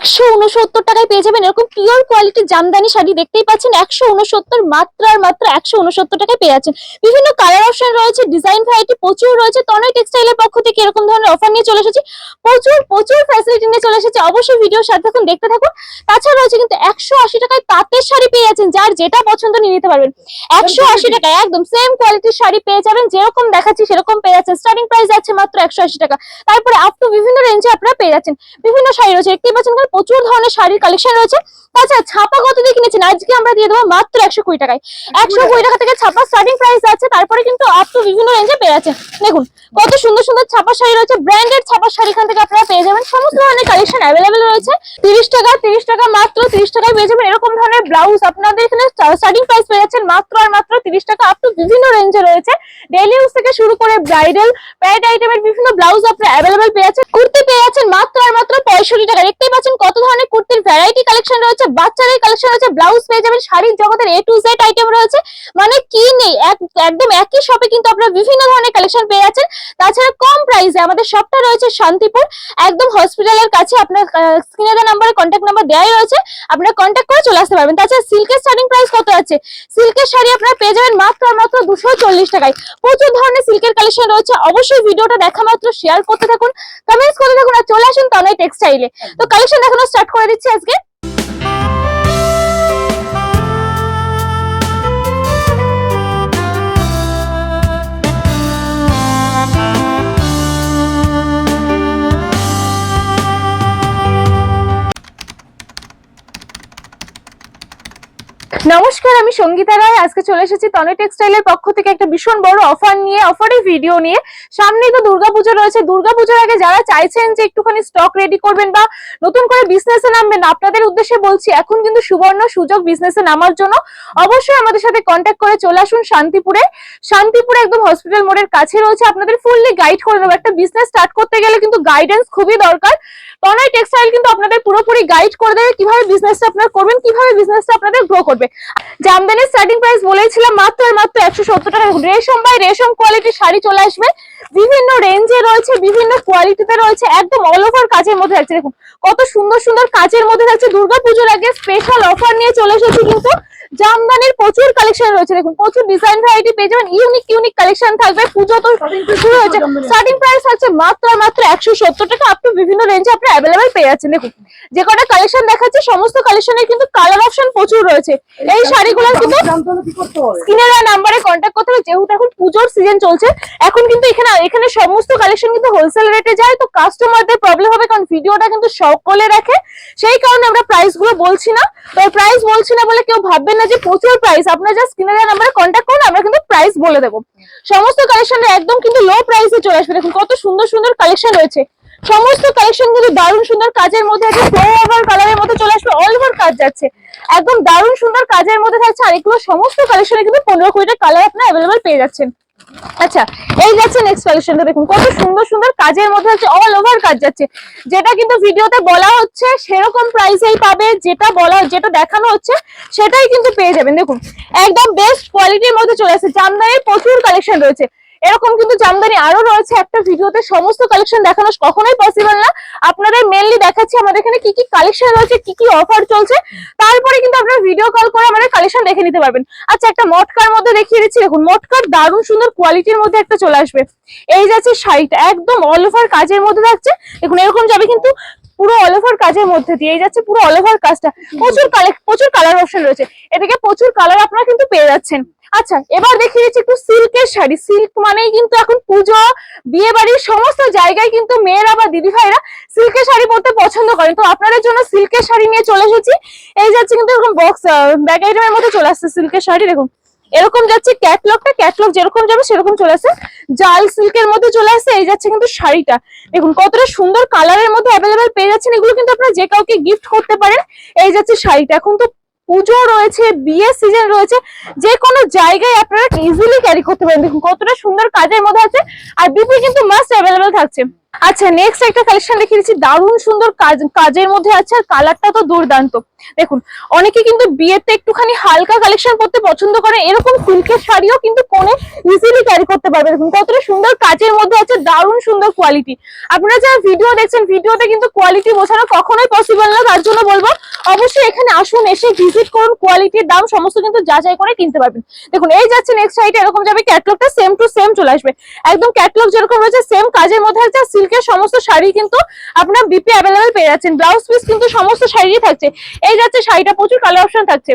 একশো উনসত্তর টাকায় পেয়ে যাবেন এরকম পিওর কোয়ালিটির জামদানি শাড়ি দেখতেই পাচ্ছেন। একশো উনসত্তর মাত্র আর মাত্র একশো উনসত্তর টাকায় পেয়ে যাচ্ছেন। বিভিন্ন কালার অপশন রয়েছে ডিজাইন ভ্যারাইটি প্রচুর রয়েছে। তনয় টেক্সটাইলের পক্ষ থেকে এরকম ধরনের অফার নিয়ে চলে এসেছি। প্রচুর প্রচুর ফ্যাসিলিটি নিয়ে চলে এসেছে। অবশ্যই ভিডিও সাথে থাকুন দেখতে থাকুন। তাছাড়া রয়েছে কিন্তু একশো আশি টাকায় তাঁতের শাড়ি পেয়ে যাচ্ছেন। যার যেটা পছন্দ নিয়ে নিতে পারবেন। একশো আশি টাকায় একদম সেম কোয়ালিটির শাড়ি পেয়ে যাবেন। যেরকম দেখাচ্ছি সেরকম পেয়ে যাচ্ছেন। স্টার্টিং প্রাইস যাচ্ছে মাত্র একশো আশি টাকা। তারপরে আপ টু বিভিন্ন রেঞ্জে আপনারা পেয়ে যাচ্ছেন। বিভিন্ন শাড়ি রয়েছে। দেখতেই পাচ্ছেন প্রচুর ধরনের শাড়ির কালেকশন রয়েছে। তাছাড়া ছাপা কত দিয়ে কিনেছেন, আজকে আমরা দিয়ে দেবো মাত্র একশো কুড়ি টাকায়। একশো কুড়ি টাকা থেকে ছাপা স্টার্টিং প্রাইস আছে, তারপরে কিন্তু আপ টু বিভিন্ন রেঞ্জে পেয়ে যাচ্ছেন। দেখুন, কত সুন্দর সুন্দর ছাপা শাড়ি রয়েছে ব্র্যান্ডেড ছাপা শাড়ি এখান থেকে আপনারা পেয়ে যাবেন। সমস্ত ধরনের কালেকশন অ্যাভেলেবেল রয়েছে। তিরিশ টাকা তিরিশ টাকা মাত্র তিরিশ টাকায় পেয়ে যাবেন। এরকম ধরনের ব্লাউজ আপনাদের এখানে স্টার্টিং প্রাইস পেয়ে যাচ্ছেন মাত্র আর মাত্র তিরিশ টাকা আপ টু বিভিন্ন রেঞ্জে রয়েছে। ডেইলি ইউজ থেকে শুরু করে ব্রাইডাল প্যাড আইটেমের বিভিন্ন ব্লাউজ আপনারা অ্যাভেলেবেল পেয়ে যাচ্ছেন। কুর্তি পেয়ে যাচ্ছেন মাত্র আর মাত্র পঁয়ষট্টি টাকা। দেখতেই পাচ্ছেন কত ধরনের কুর্তির ভ্যারাইটি কালেকশন রয়েছে? বাচ্চাদের কালেকশন রয়েছে ব্লাউজ পেয়ে যাবেন, শাড়ির জগতের এ টু জেড আইটেম রয়েছে। মানে কি নেই? একদম একই শপে কিন্তু আপনারা বিভিন্ন ধরনের কালেকশন পেয়ে যাচ্ছেন। তাছাড়া কম প্রাইসে আমাদের শপটা রয়েছে শান্তিপুর। একদম হসপিটালের কাছে আপনার স্ক্রিনে দেওয়া নাম্বারে কন্ট্যাক্ট নাম্বার দেওয়াই রয়েছে। আপনারা কন্ট্যাক্ট করে চলে আসতে পারবেন। তাছাড়া সিল্কের স্টার্টিং প্রাইস কত আছে? সিল্কের শাড়ি আপনারা পেয়ে যাবেন মাত্র মাত্র দুশো চল্লিশ টাকায়। প্রচুর ধরনের সিল্কের কালেকশন রয়েছে। অবশ্যই ভিডিওটা দেখা মাত্র শেয়ার করতে থাকুন। কমেন্টস করতে থাকুন আর চলে আসুন তনয় টেক্সটাইলে তো কালেকশন দেখানো স্টার্ট করে দিচ্ছি আজকে। নমস্কার, আমি সঙ্গীতা রায়। আজকে চলে এসেছি তনে টেক্সটাইলের পক্ষ থেকে একটা ভীষণ বড় অফার নিয়ে অফারের ভিডিও নিয়ে। সামনেই তো দুর্গাপুজো রয়েছে। দুর্গাপুজোর আগে যারা চাইছেন যে একটুখানি স্টক রেডি করবেন বা নতুন করে বিজনেসে নামবেন, আপনাদের উদ্দেশ্যে বলছি, এখন কিন্তু সুবর্ণ সুযোগ বিজনেসে নামার জন্য। অবশ্যই আমাদের সাথে কন্ট্যাক্ট করে চলে আসুন শান্তিপুরে। শান্তিপুরে একদম হসপিটাল মোড়ের কাছে রয়েছে। আপনাদের ফুললি গাইড করে দেবো একটা বিজনেস স্টার্ট করতে গেলে কিন্তু গাইডেন্স খুবই দরকার। তনয় টেক্সটাইল কিন্তু আপনাদের পুরোপুরি গাইড করে দেবে কীভাবে বিজনেসটা আপনারা করবেন, কীভাবে বিজনেসটা আপনাদের গ্রো করবে। জামদানির স্টার্টিং প্রাইস বলেছিলাম মাত্র আর মাত্র একশো সত্তর টাকা। রেশম বাই রেশম কোয়ালিটির শাড়ি চলে আসবে। বিভিন্ন রেঞ্জে রয়েছে, বিভিন্ন কোয়ালিটিতে রয়েছে, একদম অল ওভার কাজের মধ্যে থাকছে। দেখুন, কত সুন্দর সুন্দর কাজের মধ্যে থাকছে। দুর্গাপুজোর আগে স্পেশাল অফার নিয়ে চলে এসেছি কিন্তু জামদানির প্রচুর কালেকশন রয়েছে দেখুন প্রচুর ডিজাইন ভ্যারাইটি পেয়ে যাবেন ইউনিক ইউনিক কালেকশন থাকবে পুজো তো শুরু হয়েছে। স্টার্টিং প্রাইস হচ্ছে মাত্র মাত্র একশো সত্তর টাকা আপ টু বিভিন্ন রেঞ্জে আপনি অ্যাভেলেবেল পেয়ে যাচ্ছেন দেখুন। যে কটা কালেকশন দেখাচ্ছে সমস্ত কালেকশনের কিন্তু কালার অপশন প্রচুর রয়েছে। এই শাড়িগুলোর কিন্তু স্ক্রিনের নাম্বারে কন্ট্যাক্ট করতে হবে যেহেতু এখন পুজোর সিজন চলছে এখন কিন্তু এখানে এখানে সমস্ত কালেকশন কিন্তু হোলসেল রেটে যায় তো কাস্টমারদের প্রবলেম হবে কারণ ভিডিওটা কিন্তু সকলে রাখে সেই কারণে আমরা প্রাইসগুলো বলছি না। তো প্রাইস বলছি না বলে কেউ ভাববেন না যে প্রচুর প্রাইস আপনারা জাস্ট স্ক্রিনের নাম্বারে কন্ট্যাক্ট করুন, আমরা কিন্তু প্রাইস বলে দেবো। সমস্ত কালেকশন একদম কিন্তু লো প্রাইসে চলে আসবে। দেখুন কত সুন্দর সুন্দর কালেকশন রয়েছে। সমস্ত কালেকশন কিন্তু দারুণ সুন্দর কাজের মধ্যে আছে ফ্লোভার কালারের মধ্যে চলে আসবে অল ওভার কাজ যাচ্ছে। একদম দারুণ সুন্দর কাজের মধ্যে থাকছে, আর এগুলো সমস্ত কালেকশনে কিন্তু পনেরো কুড়িটা কালার আপনার অ্যাভেলেবেল পেয়ে যাচ্ছেন। আচ্ছা এই যাচ্ছে নেক্সট কালেকশনটা দেখুন, কত সুন্দর সুন্দর কাজের মধ্যে আছে অল ওভার কাজ যাচ্ছে। যেটা কিন্তু ভিডিওতে বলা হচ্ছে, সেরকম প্রাইসেই পাবে, যেটা বলা, যেটা দেখানো হচ্ছে, সেটাই কিন্তু পেয়ে যাবেন। দেখুন, একদম বেস্ট কোয়ালিটির মধ্যে চলে আসছে। জামদানির প্রচুর কালেকশন রয়েছে। এরকম কিন্তু জামদানি আরও রয়েছে একটা ভিডিওতে। সমস্ত কালেকশন দেখানো কখনোই পসিবল না। আপনাদের মেনলি দেখাচ্ছি আমাদের এখানে কি কি কালেকশন রয়েছে, কি কি অফার চলছে। তারপরে কিন্তু আপনারা ভিডিও কল করে আমাদের কালেকশন দেখে নিতে পারবেন। আচ্ছা একটা মটকার মধ্যে দেখিয়ে দিচ্ছি। দেখুন, মটকার দারুণ সুন্দর কোয়ালিটির মধ্যে একটা চলে আসবে। এই যাচ্ছে শাড়িটা, একদম অল ওভার কাজের মধ্যে থাকছে। দেখুন, এরকম যাবে কিন্তু পুরো অল ওভার কাজের মধ্যে দিয়ে। যাচ্ছে পুরো অল ওভার কাজটা। প্রচুর প্রচুর কালার অপশন রয়েছে। এদিকে প্রচুর কালার আপনারা কিন্তু পেয়ে যাচ্ছেন। আচ্ছা এবার দেখিয়ে দিচ্ছি একটু সিল্কের শাড়ি। সিল্ক মানেই কিন্তু এখন পুজো বিয়ে বাড়ির সমস্ত জায়গায় কিন্তু মেয়েরা বা দিদি ভাইরা সিল্কের শাড়ি পরতে পছন্দ করেন। তো আপনাদের জন্য সিল্কের শাড়ি নিয়ে চলে এসেছি। এই যাচ্ছে কিন্তু এরকম বক্স ব্যাগ আইটেমের মধ্যে চলে আসছে সিল্কের শাড়ি, দেখুন। এরকম যাচ্ছে ক্যাটলগটা ক্যাটলগ যেরকম যাবে সেরকম চলে আসছে। জাল সিল্কের মধ্যে চলে আসছে, এই যাচ্ছে কিন্তু শাড়িটা। দেখুন, কতটা সুন্দর কালারের মধ্যে অ্যাভেলেবেল পেয়ে যাচ্ছেন। এগুলো কিন্তু আপনারা যে কাউকে গিফট করতে পারেন, এই যাচ্ছে শাড়িটা। এখন তো পুজো রয়েছে, বিয়ে সিজন রয়েছে, যে কোনো জায়গায় আপনারা ইজিলি ক্যারি করতে পারেন। দেখুন, কতটা সুন্দর কাজের মধ্যে আছে, আর বিপি কিন্তু মাস্ট অ্যাভেলেবেল থাকছে। আচ্ছা নেক্সট একটা কালেকশন দেখে দিচ্ছি। দারুণ সুন্দর কাজের মধ্যে আছে আর কালারটা তো দুর্দান্ত। দেখুন, অনেকে কিন্তু বিয়েতে একটুখানি হালকা কালেকশন করতে পছন্দ করে। এরকম সিল্কের শাড়িও কিন্তু কোনে ইজিলি ক্যারি করতে পারবে। দেখুন, কতটা সুন্দর কাজের মধ্যে আছে, দারুণ সুন্দর কোয়ালিটি আপনারা যারা ভিডিও দেখছেন ভিডিওতে কিন্তু কোয়ালিটি বোঝানো কখনোই পসিবল না। তার জন্য বলব, অবশ্যই এখানে আসুন, এসে ভিজিট করুন কোয়ালিটির দাম সমস্ত কিন্তু যাচাই করে কিনতে পারবেন। দেখুন, এই যাচ্ছে নেক্সট সাইডে এরকম যাবে ক্যাটলগটা সেম টু সেম চলে আসবে। একদম ক্যাটলগ যেরকম রয়েছে সেম কাজের মধ্যে আছে সিল্কের সমস্ত শাড়ি কিন্তু আপনার বিপি অ্যাভেলেবেল পেয়ে যাচ্ছেন। ব্লাউজ পিস কিন্তু সমস্ত শাড়িই থাকছে। এই যাচ্ছে শাড়িটা প্রচুর কালার অপশন থাকছে।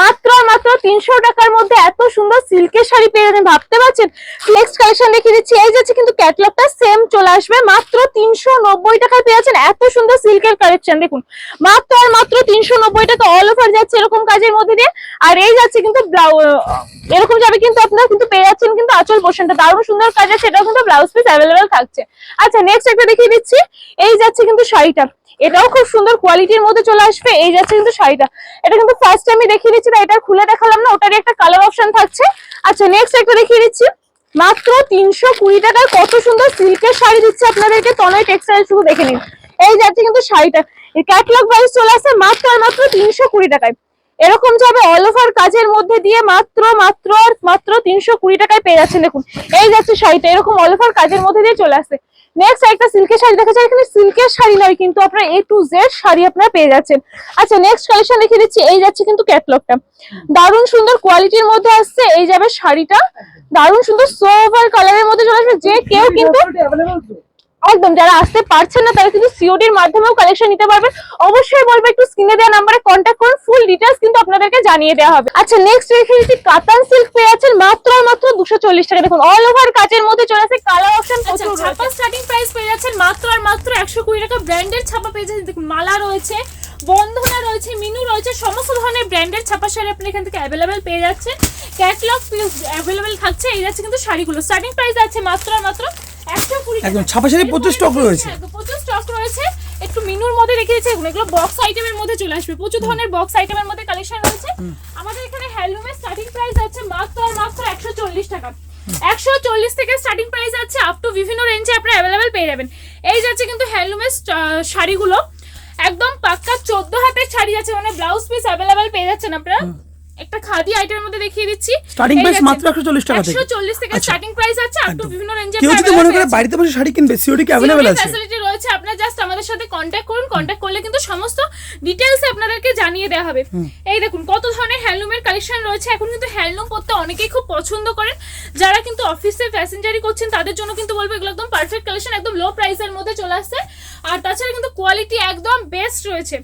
মাত্র মাত্র তিনশো টাকার মধ্যে এত সুন্দর সিল্কের শাড়ি পেয়ে যাবেন, ভাবতে পারছেন? নেক্সট কালেকশন দেখিয়ে দিচ্ছি। এই যাচ্ছে কিন্তু ক্যাটলগটা সেম চলে আসবে। মাত্র তিনশো নব্বই টাকায় পেয়ে যাচ্ছেন এত সুন্দর সিল্কের কালেকশন দেখুন। মাত্র আর মাত্র তিনশো নব্বই টাকা অল ওভার যাচ্ছে এরকম কাজের মধ্যে দিয়ে। আর এই যাচ্ছে কিন্তু এরকম যাবে কিন্তু আপনারা কিন্তু পেয়ে যাচ্ছেন কিন্তু আচল পোর্শনটা দারুণ সুন্দর কাজ আছে। সেটাও কিন্তু ব্লাউজ পিস অ্যাভেলেবেল থাকছে। আচ্ছা নেক্সট একটা দেখিয়ে দিচ্ছি। এই যাচ্ছে কিন্তু শাড়িটা। এটাও খুব সুন্দর কোয়ালিটির মধ্যে চলে আসবে। এই যাচ্ছে কিন্তু শাড়িটা। এটা কিন্তু ফার্স্ট আমি দেখিয়ে দিচ্ছি না, এটা খুলে দেখালাম না, ওটারই একটা কালার অপশন থাকছে। আচ্ছা নেক্সট একটা দেখিয়ে দিচ্ছি। মাত্র তিনশো কুড়ি টাকায় কত সুন্দর সিল্কের শাড়ি দিচ্ছে আপনাদেরকে, তনয় টেক্সটাইল শুধু দেখে নিন। এই যাচ্ছে কিন্তু শাড়িটা। ক্যাটলগ প্রাইস চলে আসছে মাত্র আর মাত্র তিনশো কুড়ি টাকায়। এরকম যাবে অল ওভার কাজের মধ্যে দিয়ে মাত্র মাত্র মাত্র তিনশো কুড়ি টাকায় পেয়ে যাচ্ছেন। দেখুন, এই যাচ্ছে শাড়িটা, এরকম অল ওভার কাজের মধ্যে দিয়ে চলে আসছে। নেক্সট একটা সিল্কের শাড়ি দেখা যায়। এখানে সিল্কের শাড়ি নয়, কিন্তু আপনার এ টু জেড শাড়ি আপনারা পেয়ে যাচ্ছেন। আচ্ছা নেক্সট কালেকশন লিখে দিচ্ছি। এই যাচ্ছে কিন্তু ক্যাটলগটা দারুণ সুন্দর কোয়ালিটির মধ্যে আসছে। এই যাবে শাড়িটা। দারুণ সুন্দর সোভার কালারের মধ্যে চলে আসবে। যে কেউ কিন্তু একদম যারা আসতে পারছেন না তারা কিন্তু সিওডির মাধ্যমেও কালেকশন নিতে পারবেন। অবশ্যই বলব একটু স্ক্রিনে দেওয়া নাম্বারে কন্ট্যাক্ট করুন ফুল ডিটেলস কিন্তু আপনাদেরকে জানিয়ে দেওয়া হবে। আচ্ছা নেক্সট রেখে দিচ্ছি কাতান সিল্ক পেয়ে যাচ্ছেন মাত্র মাত্র দুশো চল্লিশ টাকা। দেখুন অল ওভার কাজের মধ্যে চলে আসে কালার অপশন স্টার্টিং প্রাইস পেয়ে যাচ্ছেন মাত্র আর মাত্র একশো কুড়ি টাকা। ব্র্যান্ডের ছাপা পেয়ে যাচ্ছেন দেখুন মালা রয়েছে বন্ধনা রয়েছে মিনু রয়েছে সমস্ত ধরনের ব্র্যান্ডের ছাপা শাড়ি আপনি এখান থেকে অ্যাভেলেবেল পেয়ে যাচ্ছেন। ক্যাটলগ অ্যাভেলেবেল থাকছে এই যাচ্ছে কিন্তু শাড়িগুলো। স্টার্টিং প্রাইস আছে মাত্র আর মাত্র একদম ছাপা শাড়ি প্রচুর stock রয়েছে। প্রচুর স্টক রয়েছে। একটু মিনুর মধ্যে রেখে দিয়েছে এগুলো। এগুলো বক্স আইটেমের মধ্যে চলে আসবে। প্রচুর ধরনের বক্স আইটেমের মধ্যে কালেকশন রয়েছে। আমাদের এখানে হ্যান্ডলুমের স্টার্টিং প্রাইস আছে মাত্র আর মাত্র একশো চল্লিশ টাকা। একশো চল্লিশ থেকে স্টার্টিং প্রাইস আছে আপ টু বিভিন্ন রেঞ্জে আপনারা অ্যাভেলেবেল পেয়ে যাবেন। এই যাচ্ছে কিন্তু হ্যান্ডলুমের শাড়িগুলো। একদম পাক্কা চোদ্দ হাতের শাড়ি আছে। মানে ব্লাউজ পিস অ্যাভেলেবেল পেয়ে যাচ্ছেন আপনারা। একটা খাদি আইটেমের মধ্যে দেখিয়ে দিচ্ছি। Starting price মাত্র 140 টাকা থেকে। একশো চল্লিশ থেকে আচ্ছা। স্টার্টিং প্রাইস আছে টু একদম। বিভিন্ন রেঞ্জে কেউ যদি মনে করে বাড়িতে বসে শাড়ি কিনবে সিওডি কি অ্যাভেলেবেল আছে? ফ্যাসিলিটি রয়েছে আপনারা জাস্ট আমাদের সাথে কন্ট্যাক্ট করুন কন্ট্যাক্ট করলে কিন্তু সমস্ত ডিটেলস আপনাদেরকে জানিয়ে দেওয়া হবে। এই দেখুন কত ধরনের হ্যান্ডলুমের কালেকশন রয়েছে এখন কিন্তু হ্যান্ডলুম পরতে অনেকেই খুব পছন্দ করেন। যারা কিন্তু অফিসে প্যাসেঞ্জারি করছেন তাদের জন্য কিন্তু বলব এগুলো একদম পারফেক্ট কালেকশন একদম লো প্রাইসের মধ্যে চলে আসছে। আর তাছাড়া কিন্তু কোয়ালিটি একদম বেস্ট রয়েছে।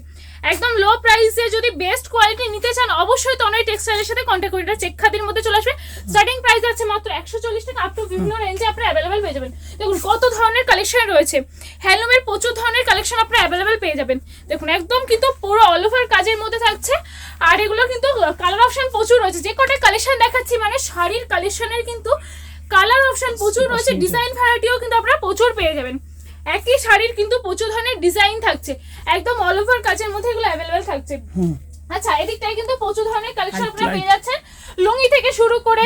একদম লো প্রাইসে যদি বেস্ট কোয়ালিটি নিতে চান অবশ্যই তনয় টেক্সটাইলের সাথে কন্ট্যাক্ট করুন এটা চেক খাদির মধ্যে চলে আসবে। স্টার্টিং প্রাইস আছে মাত্র একশো চল্লিশ টাকা আপ টু বিভিন্ন রেঞ্জে আপনারা অ্যাভেলেবেল পেয়ে যাবেন। দেখুন কত ধরনের কালেকশন রয়েছে। হ্যান্ডলুমের প্রচুর ধরনের কালেকশন আপনারা অ্যাভেলেবেল পেয়ে যাবেন। দেখুন একদম কিন্তু পুরো অল ওভার কাজের মধ্যে থাকছে। আর এগুলো কিন্তু কালার অপশন প্রচুর রয়েছে। যে কটা কালেকশন দেখাচ্ছি মানে শাড়ির কালেকশনের কিন্তু কালার অপশন প্রচুর রয়েছে। ডিজাইন ভ্যারাইটিও কিন্তু আপনারা প্রচুর পেয়ে যাবেন। একই শাড়ির কিন্তু প্রচুর ধরনের ডিজাইন থাকছে। একদম অল ওভার কাজের মধ্যে এগুলো অ্যাভেলেবেল থাকছে। আচ্ছা এদিকটায় কিন্তু প্রচুর ধরনের কালেকশন আপনারা পেয়ে যাচ্ছেন। লুঙ্গি থেকে শুরু করে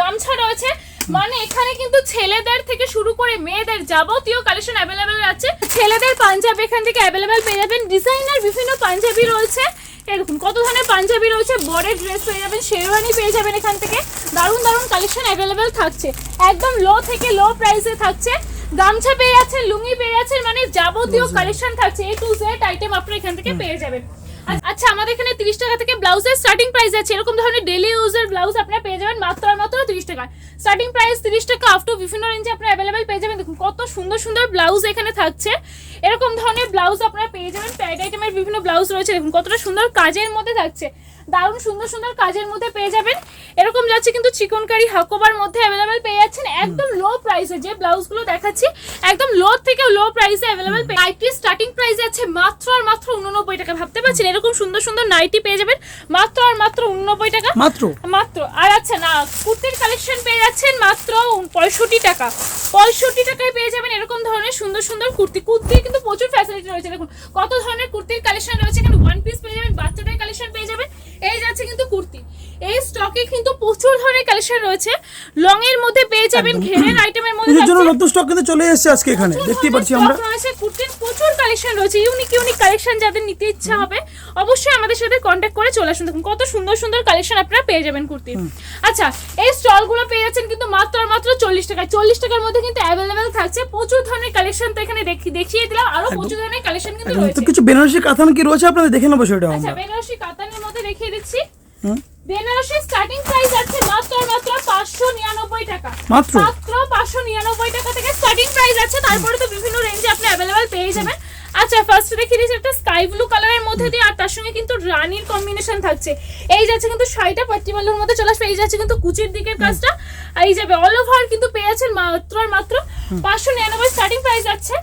গামছা রয়েছে। মানে এখানে কিন্তু ছেলেদের থেকে শুরু করে মেয়েদের যাবতীয় কালেকশন অ্যাভেলেবেল আছে। ছেলেদের পাঞ্জাবি এখান থেকে অ্যাভেলেবেল পেয়ে যাবেন। ডিজাইনার বিভিন্ন পাঞ্জাবি রয়েছে। এরকম কত ধরনের পাঞ্জাবি রয়েছে। বরের ড্রেস পেয়ে যাবেন শেরওয়ানি পেয়ে যাবেন এখান থেকে। দারুণ দারুণ কালেকশন অ্যাভেলেবেল থাকছে। একদম লো থেকে লো প্রাইসে থাকছে। গামছা পেয়ে যাচ্ছেন লুঙ্গি পেয়ে যাচ্ছেন মানে যাবতীয় কালেকশন থাকছে এ টু জেড আইটেম আপনারা এখান থেকে পেয়ে যাবেন। আচ্ছা আমাদের এখানে তিরিশ টাকা থেকে ব্লাউজের স্টার্টিং প্রাইস আছে। এরকম ধরনের ডেলি ইউজের ব্লাউজ আপনারা পেয়ে যাবেন মাত্র আর মাত্র তিরিশ টাকা। স্টার্টিং প্রাইস তিরিশ টাকা আপ টু বিভিন্ন রেঞ্জে আপনারা অ্যাভেলেবেল পেয়ে যাবেন। দেখুন কত সুন্দর সুন্দর ব্লাউজ এখানে থাকছে। এরকম ধরনের ব্লাউজ আপনারা পেয়ে যাবেন। প্যাড আইটেমের বিভিন্ন ব্লাউজ রয়েছে। দেখুন কতটা সুন্দর কাজের মধ্যে থাকছে। দারুণ সুন্দর সুন্দর কাজের মধ্যে পেয়ে যাবেন। এরকম যাচ্ছে কিন্তু চিকনকারি হাকোবার মধ্যে অ্যাভেলেবেল পেয়ে যাচ্ছেন একদম লো প্রাইসে যে ব্লাউজগুলো দেখাচ্ছি একদম লো থেকে লো প্রাইসে অ্যাভেলেবেল নাইটি স্টার্টিং প্রাইস আছে মাত্র আর মাত্র উননব্বই টাকা ভাবতে পারছেন? এরকম সুন্দর সুন্দর নাইটি পেয়ে যাবেন মাত্র আর মাত্র উননব্বই টাকা। মাত্র? মাত্র। আর আচ্ছা না কুর্তির কালেকশন পেয়ে যাচ্ছেন মাত্র পঁয়ষট্টি টাকা। পঁয়ষট্টি টাকায় পেয়ে যাবেন এরকম ধরনের সুন্দর সুন্দর কুর্তি। কুর্তির কিন্তু প্রচুর ফ্যাসিলিটি রয়েছে দেখুন। কত ধরনের কুর্তির কালেকশন রয়েছে এখানে ওয়ান পিস পেয়ে যাবেন বাচ্চাদের কালেকশন পেয়ে যাবেন। এই যাচ্ছে কিন্তু কুর্তি। এই স্টকে কিন্তু প্রচুর ধরনের কালেকশন রয়েছে। লং এর মধ্যে পেয়ে যাবেন ঘেরের আইটেমের মধ্যে পুজোর জন্য নতুন স্টক কিন্তু চলে এসেছে আজকে এখানে। দেখতে পাচ্ছি আমরা। রয়েছে কুর্তির প্রচুর কালেকশন রয়েছে ইউনিক ইউনিক কালেকশন যাদের নিতে ইচ্ছা হবে অবশ্যই আমাদের সাথে কন্ট্যাক্ট করে চলে আসুন। দেখুন কত সুন্দর সুন্দর কালেকশন আপনারা পেয়ে যাবেন কুর্তির। আচ্ছা এই স্টলগুলো পেয়ে যাচ্ছেন কিন্তু মাত্র আর মাত্র চল্লিশ টাকায়। চল্লিশ টাকার মধ্যে কিন্তু অ্যাভেলেবেল থাকছে প্রচুর ধরনের কালেকশন তো এখানে দেখি- দেখিয়ে দিলাম। আরও প্রচুর ধরনের কালেকশন কিন্তু রয়েছে। কিছু বেনারসি কাতান কি রয়েছে? আপনাদের দেখে নেব সেটা আচ্ছা আমরা। বেনারসি কাতানের দেখিয়ে দিচ্ছি। হুম। বেনারসি স্টার্টিং প্রাইস আছে মাত্র মাত্র পাঁচশো নিরানব্বই টাকা। মাত্র? মাত্র পাঁচশো নিরানব্বই টাকা থেকে স্টার্টিং প্রাইস আছে। তারপরে তো বিভিন্ন রেঞ্জে আপনি অ্যাভেলেবেল পেয়ে যাবেন। আচ্ছা ফার্স্ট দেখিয়ে দিচ্ছি একটা স্কাই ব্লু কালারের মধ্যে দিয়ে আর তার সঙ্গে কিন্তু রানীর কম্বিনেশন থাকছে। এই যাচ্ছে কিন্তু শাড়িটা পাট্টিমালের মধ্যে চলে আসবে। এই যাচ্ছে কিন্তু কুচির দিকের কাজটা। এই যাবে অল ওভার কিন্তু পেয়ে যাচ্ছেন মাত্র মাত্র পাঁচশো নিরানব্বই স্টার্টিং প্রাইস আছে।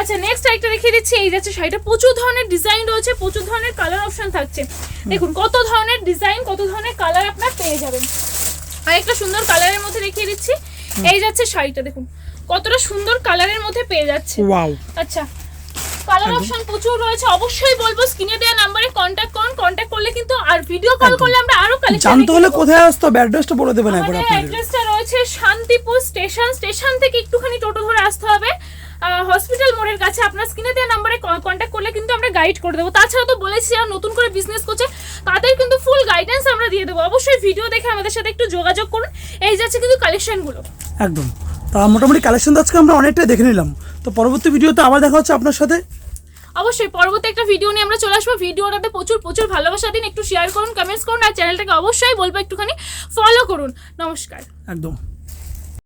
আচ্ছা নেক্সট আরেকটা দেখিয়ে দিচ্ছি এই যাচ্ছে শাড়িটা প্রচুর ধরনের ডিজাইন রয়েছে প্রচুর ধরনের কালার অপশন থাকছে। দেখুন কত ধরনের ডিজাইন কত ধরনের কালার আপনার পেয়ে যাবেন। আর একটা সুন্দর কালারের মধ্যে দেখিয়ে দিচ্ছি। এই যাচ্ছে শাড়িটা দেখুন কতটা সুন্দর কালারের মধ্যে পেয়ে যাচ্ছে। ওয়াও। আচ্ছা কালার অপশন প্রচুর রয়েছে অবশ্যই বলব স্ক্রিনে দেওয়া নাম্বারে কন্ট্যাক্ট করুন কন্ট্যাক্ট করলে কিন্তু আর ভিডিও কল করলে আমরা আরও কালেকশন জানতে হলে কোথায় আসতে হবে অ্যাড্রেসটা বলে দেবেন একবার আপনাদের। অ্যাড্রেসটা রয়েছে শান্তিপুর স্টেশন স্টেশন থেকে একটুখানি টোটো ধরে আসতে হবে। হসপিটাল মোড়ের কাছে আপনার স্ক্রিনে দেওয়া নাম্বারে কন্ট্যাক্ট করলে কিন্তু আমরা গাইড করে দেবো। তাছাড়া তো বলেছি যারা নতুন করে বিজনেস করছে তাদের কিন্তু ফুল গাইডেন্স আমরা দিয়ে দেবো। অবশ্যই ভিডিও দেখে আমাদের সাথে একটু যোগাযোগ করুন। এই যাচ্ছে কিন্তু কালেকশনগুলো একদম। তা মোটামুটি কালেকশন তো আজকে আমরা অনেকটাই দেখে নিলাম। তো পরবর্তী ভিডিওতে আবার দেখা হচ্ছে আপনার সাথে। অবশ্যই পরবর্তী একটা ভিডিও নিয়ে আমরা চলে আসব। ভিডিওটাতে প্রচুর প্রচুর ভালোবাসা দিন। একটু শেয়ার করুন কমেন্টস করুন আর চ্যানেলটাকে অবশ্যই বলব একটুখানি। ফলো করুন। নমস্কার। একদম।